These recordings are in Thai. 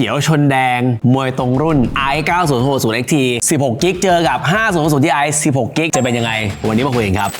ขียวชนแดง มวยตรงรุ่น i 9 0 6 0 XT 16 กิกเจอกับ 5 0 0 Ti 16 กิกจะเป็นยังไง วันนี้มาคุยกันครับ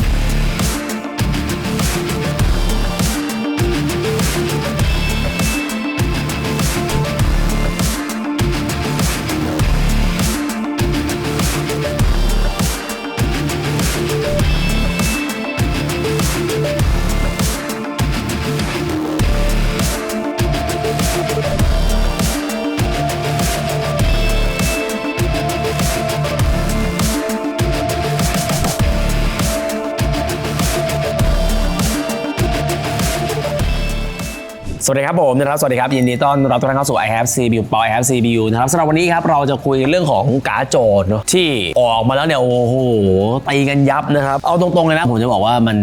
วัสดีครับผมนะครับสวัสดีครับยินดีต้อนรับทุกท่านเข้าสู่ i have CPU ปอ i have CPU นะครับสำหรับวันนี้ครับเราจะคุยเรื่องของการ์ดจอเนอะที่ออกมาแล้วเนี่ยโอ้โหตีกันยับนะครับเอาตรงๆเลยนะผมจะบอกว่ามัน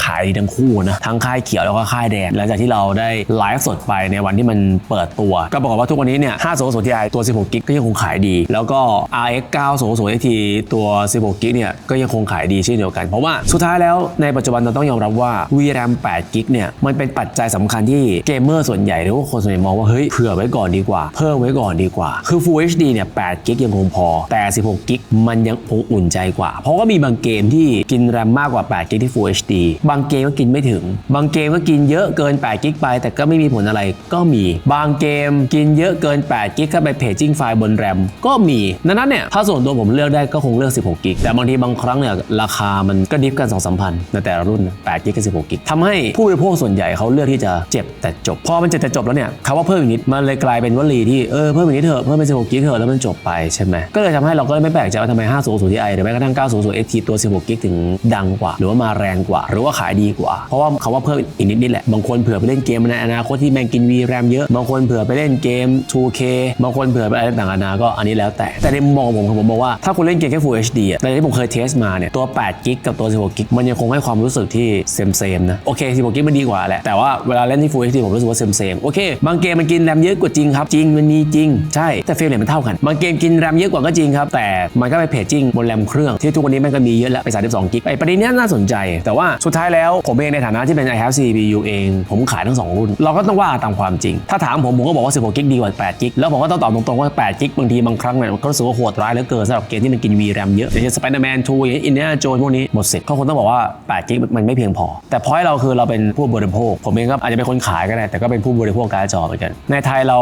ขายดีทั้งคู่นะทั้งค่ายเขียวแล้วก็ค่ายแดงหลังจากที่เราได้ไลฟ์สดไปในวันที่มันเปิดตัว ก็บอกว่าทุกวันนี้เนี่ย5 0 0 Ti ตัว 16 กิกก็ยังคงขายดี แล้วก็ RX 9 0 0 XT ตัว 16 กิกเนี่ยก็ยังคงขายดีเช่นเดียวกันเพราะว่าสุดท้ายแล้วในปัจจุบันเราต้องยอมรับว่า VRAM 8 กิกเนี่ยมันเป็นปัจจัยสำคัญที่เกมเมอร์ส่วนใหญ่หรือว่าคนส่วนใหญ่มองว่าเฮ้ยเผื่อไว้ก่อนดีกว่า เพิ่มไว้ก่อนดีกว่า คือ Full HD เนี่ย8กิกยังคงพอ แต่ 16กิกมันยังคงอุ่นใจกว่า เพราะว่ามีบางเกมที่กินแรมมากกว่า8กิกที่ Full HD บางเกมก็กินไม่ถึง บางเกมก็กินเยอะเกิน8กิกไป แต่ก็ไม่มีผลอะไรก็มี บางเกมกินเยอะเกิน8กิกเข้าไปเพจจิ้งไฟล์บนแรมก็มีดังนั้นเนี่ยถ้าส่วนตัวผมเลือกได้ก็คงเลือก 16กิกแต่บางทีบางครั้งเนี่ยราคามันก็ดิฟกัน2 3พันในแต่ละรุ่น8กิกกับ16กิกทำให้ผู้บริโภคส่วนใหญ่เขาเลือกที่จะเจ็บแต่จบพอมันเจ็บแต่จบแล้วเนี่ยคำว่าเพิ่มอีกนิดมันเลยกลายเป็นวลีที่เออเพิ่มอีกนิดเถอะเพิ่มเป็น16กิกเถอะแล้วมันจบไปใช่ไหมก็เลยทำให้เราก็ไม่แปลกใจว่าทำไม5 0 0 Ti หรือแม้กระทั่ง9 0 0 XT ตัว 16กิกถึงดังกว่า หรือว่ามาแรงกว่า หรือว่าขายดีกว่า เพราะว่าคำว่าเพิ่มอีกนิดนี่แหละบางคนเผื่อไปเล่นเกมในอนาคตที่แม่งกิน VRAM เยอะบางคนเผื่อไปเล่นเกม 2K บางคนเผื่อไปอะไรต่างๆนาก็อันนี้แล้วแต่แต่ในมุมมองของผมผมมองว่าถ้าคุณเล่นเกมแค่ Full HD อะแต่ที่ผมเคยเทสมาเนี่ยตัว8กิกกับตัว16กิกมันยังคงให้ความรู้สึกที่เซมๆนะโอเค16กิกมันดีกว่าแหละแต่ว่าเวลาเล่นที่ Full HD ผมรู้สึกว่าเซมเซมๆโอเค บางเกมมันกินแรมเยอะกว่าจริงครับ จริงมันมีจริง ใช่ แต่เฟรมเรทมันเท่ากัน บางเกมกินแรมเยอะกว่าก็จริงครับ แต่มันก็ไปเพจจิ้งบนแรมเครื่องที่ทุกวันนี้มันก็มีเยอะแล้วไป 32 กิก ไอประเด็นเนี้ยน่าสนใจ แต่ว่าสุดท้ายแล้วผมเองในฐานะที่เป็น i have CPU เอง ผมขายทั้ง 2 รุ่น เราก็ต้องว่าตามความจริง ถ้าถามผมผมก็บอกว่า 16 กิกดีกว่า 8 กิก แล้วผมก็ต้องตอบตรงๆว่า 8 กิกบางทีบางครั้งเนี่ยมันก็รู้สึกว่าโหดร้ายเหลือเกินสำหรับเกมที่มันกิน VRAM เยอะอย่างเช่น Spider-Man 2อย่างเช่น Indiana Jones พวกนี้หมดสิทธิ์ก็คงต้องบอกว่า8กิกมันไม่เพียงพอ แต่พอยเราคือเราเป็นผู้บริโภค ผมเองก็อาจจะเป็นคนขายก็ได้แต่ก็เป็นผู้บริโภคการ์ดจอเหมือนกัน ในไทยเรา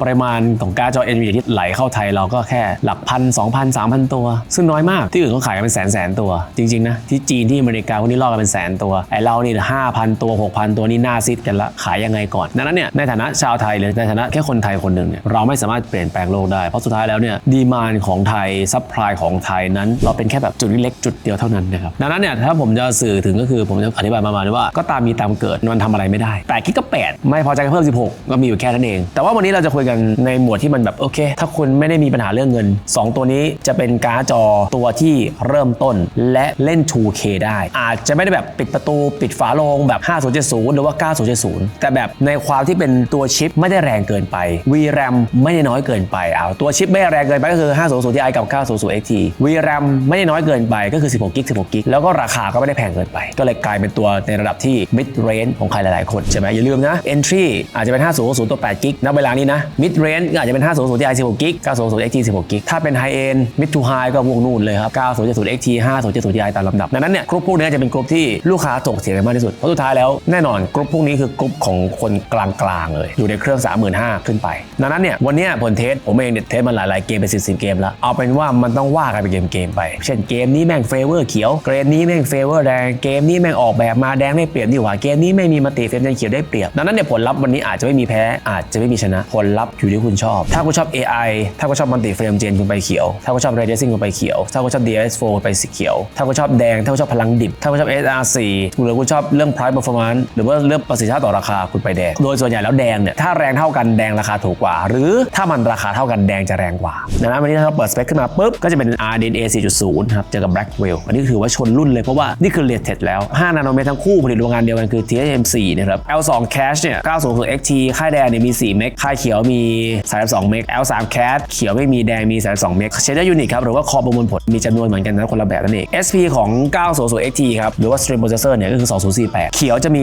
ปริมาณของการ์ดจอ NVIDIA ที่ไหลเข้าไทยเราก็แค่หลักพันสองพันสามพันตัว ซึ่งน้อยมากที่อื่นเขาขายกันเป็นแสนแสนตัว จริงๆนะที่จีนที่อเมริกาพวกนี้ล่อกันเป็นแสนตัวไอเรานี่ห้าพันตัวหกพันตัวนี่หน้าซิดกันละขายยังไงก่อนดังนั้นเนี่ยในฐานะชาวไทยหรือในฐานะแค่คนไทยคนหนึ่งเนี่ยเราไม่สามารถเปลี่ยนแปลงโลกได้เพราะสุดท้ายแล้วเนี่ยดีมานของไทยซัพพลายของไทยนั้น เราเป็นแค่แบบจุดเล็กจุดเดียวเท่านั้นนะครับดังนั้นเนี่ยถ้าผมจะสื่อถึงก็คือผมจะอธิบายประมาณว่าก็ตามมีตามเกิดมันทำอะไรไม่ได้8กิกก็8ไม่พอใจก็เพิ่ม 16 ก็มีอยู่แค่นั้นเอง แต่ว่าวันนี้เราจะคุยกันในหมวดที่มันแบบโอเค ถ้าคุณไม่ได้มีปัญหาเรื่องเงิน 2 ตัวนี้จะเป็นการ์ดจอตัวที่เริ่มต้นและเล่น 2K ได้ อาจจะไม่ได้แบบปิดประตูปิดฝาโลงแบบ 5070 หรือว่า 9070 แต่แบบในความที่เป็นตัวชิปไม่ได้แรงเกินไป VRAM ไม่ได้น้อยเกินไปเอาตัวชิปไม่ได้แรงเกินไปก็คือ 500 Ti กับ 900 XT VRAM ไม่ได้น้อยเกินไปก็คือ 16กิก16กิกแล้วก็ราคาก็ไม่ได้แพงเกินไป ก็เลยกลายเป็นตัวในระดับที่ mid range ของใครหลายๆคนใช่ไหมอย่าลืมนะ entry อาจจะเป็น 500ตัว8กิกณเวลานี้นะ mid range ก็อาจจะเป็น 500 Ti 16กิก900 XT 16กิกถ้าเป็น high end mid to high ก็วงนู่นเลยครับ900 XT 500 Ti ตามลำดับดังนั้นเนี่ยกรุ๊ปพวกนี้จะเป็นกรุ๊ปที่ลูกค้าถกเถียงกันมากที่สุดเพราะสุดท้ายแล้วแน่นอนกรุ๊ปพวกนี้คือกรุ๊ปของคนกลางๆเลยอยู่ในเครื่อง 35,000 ขึ้นไปดังนั้นเนี่ยวันนี้ผลเทสผมเองเนี่ยเทสมาหลายๆเกมเป็นสิบเกมแล้วเอาเป็นว่ามันต้องว่ากันเป็นเกมๆไป เช่นเกมนี้แม่งเฟเวอร์เขียวเกมนี้แม่งเฟเวอร์แดงเกมนี้แม่งออกแบบมาแดงได้เปรียบดีกว่าเกมนี้ไม่มีมาติเฟรมแดงเขียวได้เปรียบดังนั้นเนี่ยผลลัพธ์วันนี้อาจจะไม่มีแพ้ อาจจะไม่มีชนะ ผลลัพธ์อยู่ที่คุณชอบ ถ้าคุณชอบ AI ถ้าคุณชอบมัลติเฟรมเจนคุณไปเขียว ถ้าคุณชอบ Ray Tracing คุณไปเขียว ถ้าคุณชอบ DLS4 คุณไปสีเขียว ถ้าคุณชอบแดง ถ้าคุณชอบพลังดิบ ถ้าคุณชอบ SRC หรือคุณชอบเรื่อง price performance หรือว่าเรื่องประสิทธิภาพต่อราคาคุณไปแดง โดยส่วนใหญ่แล้วแดงเนี่ยถ้าแรงเท่ากันแดงราคาถูกกว่า หรือถ้ามันราคาเท่ากันแดงจะแรงกว่าดังนั้นวันนี้ถ้าเราเปิดสเปคขึ้นมาปุ๊บก็จะเป็น RDNA 4.0ครับเจอกับ Blackwell อันนี้ถือว่าชนรุ่นเลยเพราะว่านี่คือ latest แล้ว5นาโนเมตรทั้งคู่ผลิตโรงงานเดียวกันคือ TSMC นะครับ L2 Cache เนี่ยเนี่ย 900 XT ค่ายแดงเนี่ยมี 4 เมก ค่ายเขียวมี 32 เมก L3 Cat เขียวไม่มีแดงมี 32 เมกเชนเดอร์ยูนิตครับ หรือว่าคอประมวลผลมีจำนวนเหมือนกันนะคนละแบบนั่นเอง SP ของ 900 XT ครับ หรือว่า Stream Processor เนี่ยก็คือ 2048 เขียวจะมี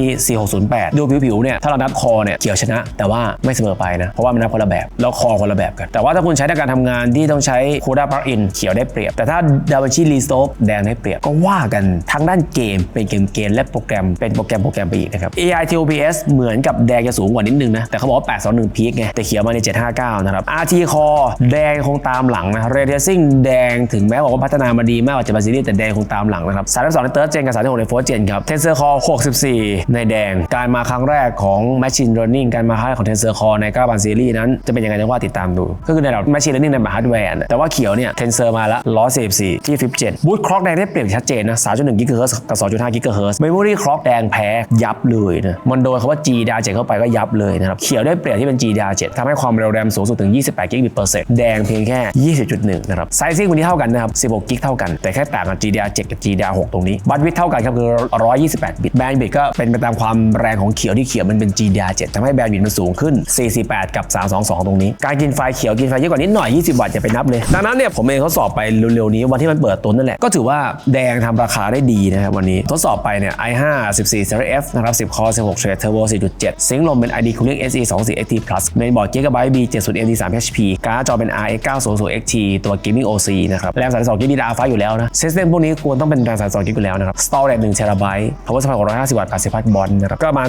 4608 ดูผิวๆเนี่ยถ้าเรานับคอเนี่ยเขียวชนะ แต่ว่าไม่เสมอไปนะเพราะว่ามันนับคนละแบบแล้วคอคนละแบบกัน แต่ว่าถ้าคุณใช้ในการทำงานที่ต้องใช้ CUDA Plugin เขียวได้เปรียบ แต่ถ้า DaVinci Resolve แดงได้เปรียบก็ว่ากันทางด้านเกมเป็นเกมเกมและโปรแกรมเป็นโปรแกรมโปรแกรมไปอีกนะครับ AI TOPS เหมือนกับแดงจะสูงกว่านิดนึงนะ แต่เขาบอกว่า 821 พีคไง แต่เขียวมาใน 759 นะครับ RT c o แดงคงตามหลังนะ Ray Tracing แดงถึงแม้บอกว่าพัฒนามาดีมากกว่า7ซีรีส์แต่แดงคงตามหลังนะครับ 32 ใน Third Gen กับ 36 ใน Fourth Gen ครับ Tensor Core 64 ในแดง การมาครั้งแรกของ Machine Learning การมาครั้งแรกของ Tensor Core ใน9,000ซีรีส์นั้นจะเป็นยังไงต้องว่าติดตามดู ก็คือในระดับ Machine Learning ในแบบฮาร์ดแวร์แต่ว่าเขียวเนี่ย Tensor มาละ144ที่ Fifth Gen Boot Clock แดงได้เปรียบชัดเจนนะ3.1 GHz กับ 2.5 GHz Memory Clock แดงแพ้ยับเลยนะมันโดนคำว่า G d a เข้าไปก็ยับเลยนะครับ เขียวได้เปรียบที่เป็น G d a 7ทำให้ความเร็วแรมสูงสุดถึง 28 GB per second แดงเพียงแค่ 20.1 นะครับ ไซซิ่งวันนี้เท่ากันนะครับ 16 GB เท่ากัน แต่แค่ต่างกัน G d a 7กับ G d a 6ตรงนี้ บัตวิดเท่ากันครับคือ 128 บิต แบนด์บิตก็เป็นไปตามความแรงของเขียวที่เขียวมันเป็น G d a 7ทำให้แบนด์บิตมันสูงขึ้น 48 กับ 322 ตรงนี้ การกินไฟเขียวกินไฟเยอะกว่านิดหน่อย 20 วัตต์อย่าไปนับเลย ดังนั้นเนี่ยผมเองทดสอบไปเร็วๆนี้วันที่มันเปิดตัวนั่นแหละ ก็ถือว่าแดงทำราคาได้ดีนะครับวันนี้ ทดสอบไปเนี่ย i5 14 Series F นะครับ10 Core 16 Thread Turbo 4.7ซิงค์ลมเป็น ID Cooling SE 24 XT Plus เมนบอร์ด Gigabyte B 70 MT 3 HP การ์ดจอเป็น RX 900 XT ตัว Gaming OC นะครับแรม32 GB DDR5 อยู่แล้วนะ System พวกนี้ควรต้องเป็นแรม32 GB อยู่แล้วนะครับ Storage 1 TB Power Supply 650 วัตต์80พัทบอลนะครับก็ประมาณ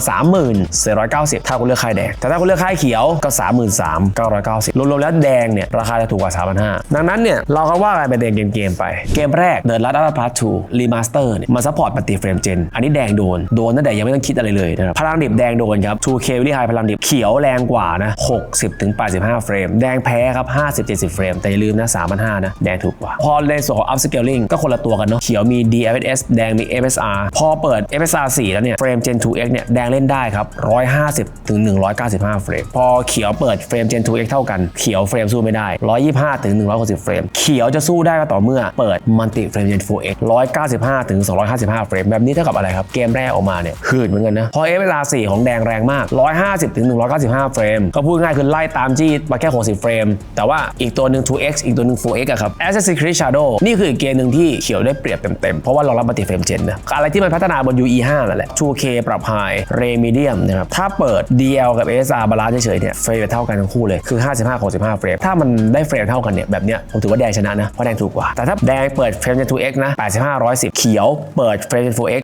3490 ถ้าคุณเลือกค่ายแดง แต่ถ้าคุณเลือกค่ายเขียวก็ 33,990รวมๆแล้วแดงเนี่ยราคาจะถูกกว่า 3,500ดังนั้นเนี่ยเราก็ว่ากันไปเดงเกมๆไป เกมแรก The Last of Us 2 Remaster เนี่ยมาซัพพอร์ตปฏิเฟรมเจนอันนี้แดงโดนโดนตั้งแต่ยังไม่ต้องคิดอะไรเลยนะครับพลังดิบแดงโดนครับ 2K วิล i ไฮพลังดิบเขียวแรงกว่านะ 60ถึง85 เฟรม แดงแพ้ครับ 50 70 เฟรม แต่อย่าลืมนะ3,500นะ แดงถูกกว่า พอในส่วนของ upscaling ก็คนละตัวกันเนาะเขียวมี DFS แดงมี FSR พอเปิด FSR 4 แล้วเนี่ย เฟรม Gen 2X เนี่ย แดงเล่นได้ครับ 150ถึง195 เฟรม พอเขียวเปิดเฟรม Gen 2X เท่ากันเขียวเฟรมสู้ไม่ได้ 125ถึง160 เฟรม เขียวจะสู้ได้ก็ต่อเมื่อเปิด Multi Frame Gen 4X 195ถึง255 เฟรมแบบนี้เท่ากับอะไรครับเกมแรกออกมาเนี่ยหืดเหมือนกันนะพอ FSR 4 ของแดงแรงมาก 150ถึง195 เฟรม ก็พูดง่ายคือไล่ตามจี้มาแค่ 60 เฟรม แต่ว่าอีกตัวหนึ่ง 2x อีกตัวหนึ่ง 4x อะครับ Assassin's Creed Shadow นี่คืออีกเกมหนึ่งที่เขียวได้เปรียบเต็มๆ เพราะว่าเรารับมัลติเฟรมเจนนะอะไรที่มันพัฒนาบน UE 5 นั่นแหละ 2K ปรับ High Ray Medium นะครับถ้าเปิด DL กับ ASR บาลานซ์เฉยๆเนี่ยเฟรมเท่ากันทั้งคู่เลยคือ 55 65 เฟรมถ้ามันได้เฟรมเท่ากันเนี่ยแบบเนี้ยผมถือว่าแดงชนะนะเพราะแดงถูกกว่าแต่ถ้าแดงเปิดเฟรม Gen 2x นะ85 110 เขียวเปิดเฟรม Gen 4x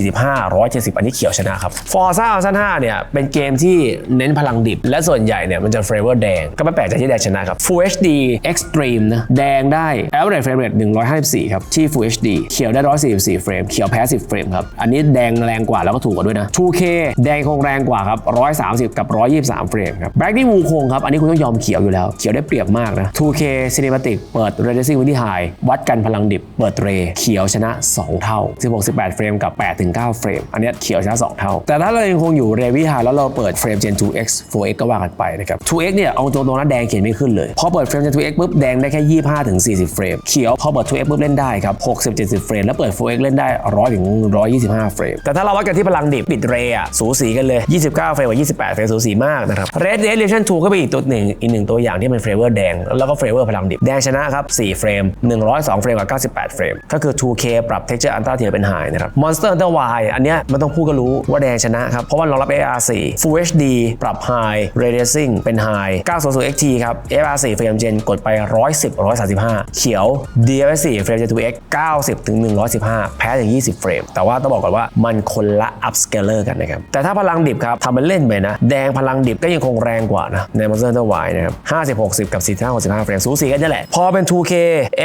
145 170 อันนี้เขียวชนะครับ Forza Horizon 5เนี่ยเป็นเกมที่เน้นพลังดิบ และส่วนใหญ่เนี่ยมันจะเฟรเวอร์แดง ก็ไม่แปลกใจที่แดงชนะครับ Full HD Extreme นะแดงได้ average frame rate 154 ครับ ที่ Full HD เขียวได้ 144 เฟรม เขียวแพ้ 10 เฟรมครับ อันนี้แดงแรงกว่าแล้วก็ถูกกว่าด้วยนะ 2K แดงคงแรงกว่าครับ 130 กับ 123 เฟรมครับ Black นี่วูคงครับ อันนี้คุณต้องยอมเขียวอยู่แล้ว เขียวได้เปรียบมากนะ 2K Cinematic เปิด Ray Tracing ไว้ที่ High วัดกันพลังดิบ เปิดเร เขียวชนะ 2 เท่า 16-18 เฟรมกับ 8-9 เฟรม อันนี้เขียวชนะ 2 เท่า แต่ถ้าเรายังคงอยู่เรวิฮาแล้วเราเปิดเฟรม Gen 2X 4X ก็ว่ากันไปนะครับ 2X เนี่ยเอาตรงๆนะแดงเขียนไม่ขึ้นเลย พอเปิดเฟรม Gen 2X ปุ๊บแดงได้แค่ 25ถึง40 เฟรม เขียวพอเปิด 2X ปุ๊บเล่นได้ครับ60 70 เฟรม แล้วเปิด 4X เล่นได้ 100ถึง125 เฟรม แต่ถ้าเราวัดกันที่พลังดิบปิดเรอะสูสีกันเลย 29 เฟรมกับ28 เฟรมสูสีมากนะครับ Red Dead Redemption 2ก็เป็นอีกตัวหนึ่งอีกหนึ่งตัวอย่างที่เป็นเฟรเวอร์แดงแล้วก็เฟรเวอร์พลังดิบแดงชนะครับ4เฟรม102 เฟรมกับ98 เฟรม ก็คือ 2K ปรับ texture ultra ที่เป็น high นะครับ Monster Hunter Wild อันเนี้ยมันต้องพูดก็รู้ว่าแดงชนะครับเพราะว่ารองรับ AR AR4 Full HD ปรับ high Ray Tracing เป็น high 900 XT ครับ AR4 เฟรม Gen กดไป 110 135 เขียว DLS4 เฟรม Gen 2X 90ถึง115 แพ้ถึง20 เฟรม แต่ว่าต้องบอกก่อนว่ามันคนละ upscaler กันนะครับ แต่ถ้าพลังดิบครับทำเป็นเล่นไปนะ แดงพลังดิบก็ยังคงแรงกว่านะ ใน Monster Hunter Y นะครับ50 60 กับ 45 65 เฟรม สูสีกันนี่แหละ พอเป็น 2K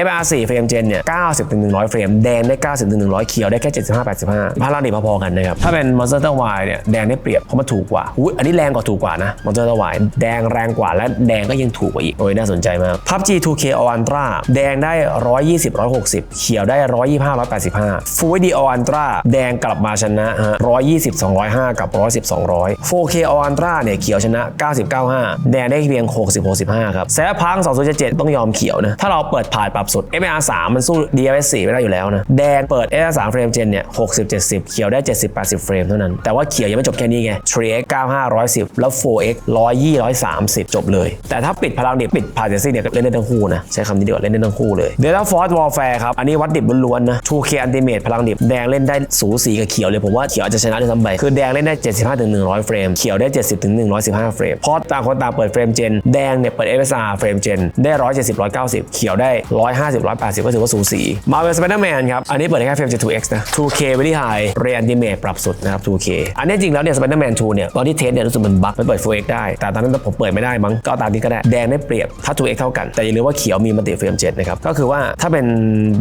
FR4 เฟรม Gen เนี่ย90ถึง100 เฟรม แดงได้ 90ถึง100 เขียวได้แค่ 75 85 พลังดิบพอๆกันนะครับ ถ้าเป็น Monster Hunter Y เนี่ย แดงได้เปรียบเพราะมันถูกกว่าอุ๊ยอันนี้แรงกว่าถูกกว่านะ Monster Hunter Y แดงแรงกว่าและแดงก็ยังถูกกว่าอีกโอ้ยน่าสนใจมาก PUBG 2K All Ultra แดงได้ 120 160 เขียวได้ 125 185 Full HD All Ultra แดงกลับมาชนะฮะ120 205 กับ 110 200 4K All Ultra เนี่ยเขียวชนะ 90 95 แดงได้เพียง 60 65 ครับแซฟพัง2077 ต้องยอมเขียวนะ ถ้าเราเปิดผ่านปรับสุด FR 3มันสู้ DLS 4ไม่ได้อยู่แล้วนะ แดงเปิด FR 3เฟรมเจนเนี่ย60 70 เขียวได้ 70 80 เฟรมเท่านั้น แต่ว่าเขียวยังไม่จบแค่นี้ไง 3x 95 110 แล้ว 4x 120 130 จบเลย แต่ถ้าปิดพลังดิบปิดพาเจซี่เนี่ยเล่นได้ทั้งคู่นะ ใช้คำนี้ดีกว่าเล่นได้ทั้งคู่เลย Delta Force Warfare ครับ อันนี้วัดดิบล้วนๆนะ 2K Ultimate พลังดิบแดงเล่นได้สูสีกับเขียวเลย ผมว่าเขียวอาจจะชนะด้วยซ้ำไปคือแดงเล่นได้ 75ถึง100 เฟรม เขียวได้ 70ถึง115 เฟรมพราะต่างคนต่างเปิดเฟรมเจน แดงเนี่ยเปิด FSR เฟรมเจนได้ 170 190 เขียวได้ 150 180 ก็ถือว่าสูสี Marvel Spider-Man ครับ อันนี้เปิดได้แค่เฟรม 72x นะ 2K very high Reanimate ปรับสุดนะครับ 2K อันนี้จริงแล้วเนี่ย Spider-Man 2เนี่2เนี่ยตอนที่เทสเนี่ยรู้สึกมันบั๊กไมันเปิด 4x ได้ แต่ตอนนั้นผมเปิดไม่ได้มั้งก็ตามนี้ก็ได้แดงได้เปรียบถ้า 2x เท่ากันแต่อย่าลืมว่าเขียวมีมัลติเฟรมเจ็นะครับก็คือว่าถ้าเป็น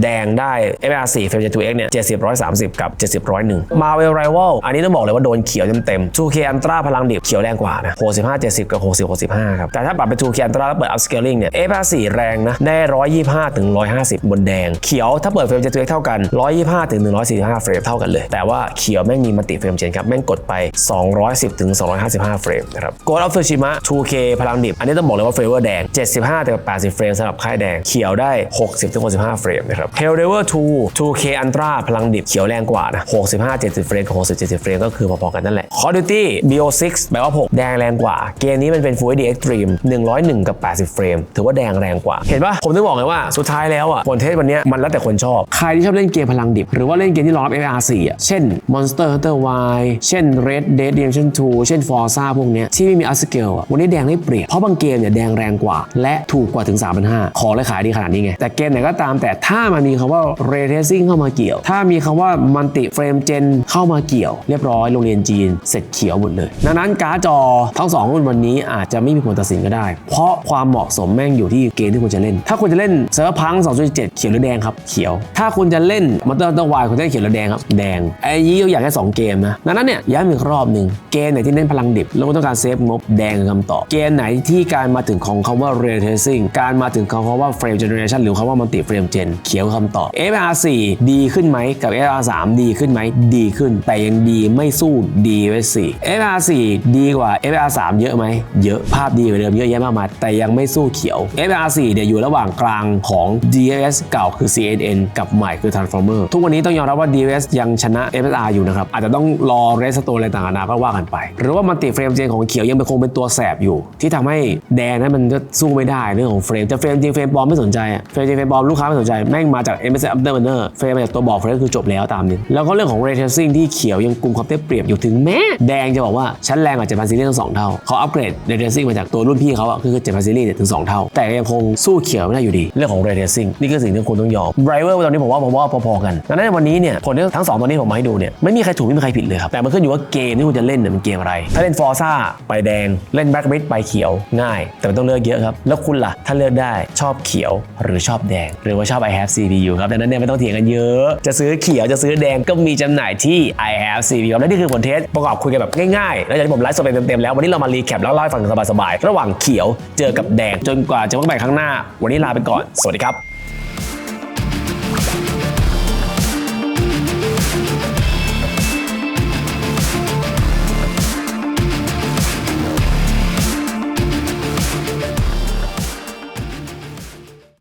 แดงได้ FR 4เฟรมเจ็ 2x เนี่ย70 130 กับ 70 101 Marvel Rival อันนี้ต้องบอกเลยว่าโดนเขียวเต็มๆ 2K Ultra พลังดิบเขียวแรงกว่านะ65 70 กับ 60 65ครับแต่ถ้าปรับเป็น 2K Ultra แล้วเปิด upscaling เนี่ย FR 4แรงนะได้ 125ถึง150 บนแดง เขียวถ้าเปิดเฟรมเจ็ 2x เท่ากัน 125ถึง145 เฟรมเท่ากันเลย แต่ว่าเขียวแม่งมีมัลติเฟรมเจนครับแม่งกดไป200 210ถึง255 เฟรมนะครับ Ghost of Tsushima 2K พลังดิบ อันนี้ต้องบอกเลยว่าเฟรมแดง 75ถึง80 เฟรมสำหรับค่ายแดง เขียวได้ 60ถึง65 เฟรมนะครับ Helldiver 2 2K Ultra พลังดิบเขียวแรงกว่านะ65 70 เฟรมกับ60 70 เฟรมก็คือพอๆกันนั่นแหละ Call of Duty BO6 แปลว่า 6 แดงแรงกว่า เกมนี้มันเป็น Full HD Extreme 101 กับ 80 เฟรม ถือว่าแดงแรงกว่า เห็นปะผมถึงบอกเลยว่าสุดท้ายแล้วอะผลเทสวันเนี้ยมันแล้วแต่คนชอบ ใครที่ชอบเล่นเกมพลังดิบ หรือว่าเล่นเกมที่รองรับ FR4 อะเช่น Monster Hunter Y เช่น Red Dead Redemption 2 เช่น Forza พวกนี้ที่ไม่มี upscale อะวันนี้แดงได้เปรียบเพราะบางเกมเนี่ยแดงแรงกว่า และถูกกว่าถึง 3,500 ขอเลยขายดีขนาดนี้ไง แต่เกมไหนก็ตามแต่ถ้ามันมีคำว่า Ray Tracing เข้ามาเกี่ยว ถ้ามีคำว่า Multi Frame Gen เข้ามาเกี่ยว เรียบร้อยโรงเรียนจีนเสร็จเขียวหมดเลย ดังนั้นการ์ดจอทั้งสองรุ่นวันนี้อาจจะไม่มีผลตัดสินก็ได้ เพราะความเหมาะสมแม่งอยู่ที่เกมที่คุณจะเล่น ถ้าคุณจะเล่นเซิร์ฟพัง2.7 เขียวหรือแดงครับเขียว ถ้าคุณจะเล่นมอเตอร์ตัวายคุณจะเล่นเขียวหรือแดงครับแดงไอ้ยี่อยากแค่สองเกมนะดังนั้นเนี่ยย้ำอีกรอบหนึ่ง เกมไหนที่เล่นพลังดิบแล้วก็ต้องการเซฟงบแดงคือคำตอบ เกมไหนที่การมาถึงของคำว่า ray tracing การมาถึงของคำว่า frame generation หรือคำว่า multi frame gen เขียวคือคำตอบ FR4 ดีขึ้นไหมกับ FR3 ดีขึ้นไหมดีขึ้น แต่ยังดีไม่สู้ DVS4 FR4 ดีกว่า FR3 เยอะไหมเยอะภาพดีกว่าเดิมเยอะแยะมากมายแต่ยังไม่สู้เขียว FR4 เดี๋ยวอยู่ระหว่างกลางของ DVS เก่าคือ CNN กับใหม่คือ Transformer ทุกวันนี้ต้องยอมรับว่า DVS ยังชนะ FR อยู่นะครับอาจจะต้องรอ restore อะไรต่างๆนานาก็ว่ากันไป หรือว่ามันติเฟรมเจนของเขียวยังเป็นคงเป็นตัวแสบอยู่ ที่ทำให้แดงนั้นมันก็สู้ไม่ได้เรื่องของเฟรมจะเฟรมจริงเฟรมปลอมไม่สนใจอะเฟรมจริงเฟรมปลอมลูกค้าไม่สนใจแม่งมาจาก MSI Afterburner เฟรมมาจากตัวบอกเฟรมคือจบแล้วตามนี้แล้วก็เรื่องของ ray tracing ที่เขียวยังกลุ่มความได้เปรียบอยู่ถึงแม้แดงจะบอกว่าชั้นแรงกว่า7,000ซีรีส์ทั้งสองเท่าเขาอัปเกรด ray tracing มาจากตัวรุ่นพี่เขาอะคือ7,000ซีรีส์เนี่ยถึงสองเท่า แต่ยังคงสู้เขียวไม่ได้อยู่ดีเรื่องของ ray tracing นี่คือสิ่งที่คุณต้องยอม driver ตอนนี้ผมว่าผมว่าพอๆกันดังนั้นวันนี้เนี่ยผลทั้งสองตัวนี้ผมมาให้ดูเนี่ยไม่มีใครถูกไม่มีใครผิดเลยครับแต่มันขึ้นอยู่ว่าเกมที่คุณจะเล่นเนี่ยมันเกมอะไร ถ้าเล่น Forza ไปแดง เล่น Black Myth ไปเขียวง่าย แต่มันต้องเลือกเยอะครับ แล้วคุณล่ะ ถ้าเลือกได้ชอบเขียวหรือชอบแดง หรือว่าชอบ I have CPU ครับดังนั้นเนี่ยไม่ต้องเถียงกันเยอะ จะซื้อเขียวจะซื้อแดงก็มีจำหน่ายที่ I have CPU ครับและนี่คือผลเทสประกอบคุยกันแบบง่ายๆ แล้วจากที่ผมไลฟ์สดไปเต็มๆแล้ววันนี้เรามารีแคปแล้วเล่าให้ฟังสบายๆระหว่างเขียวเจอกับแดงจนกว่าจะพบกันใหม่ครั้งหน้า วันนี้ลาไปก่อนสวัสดีครับ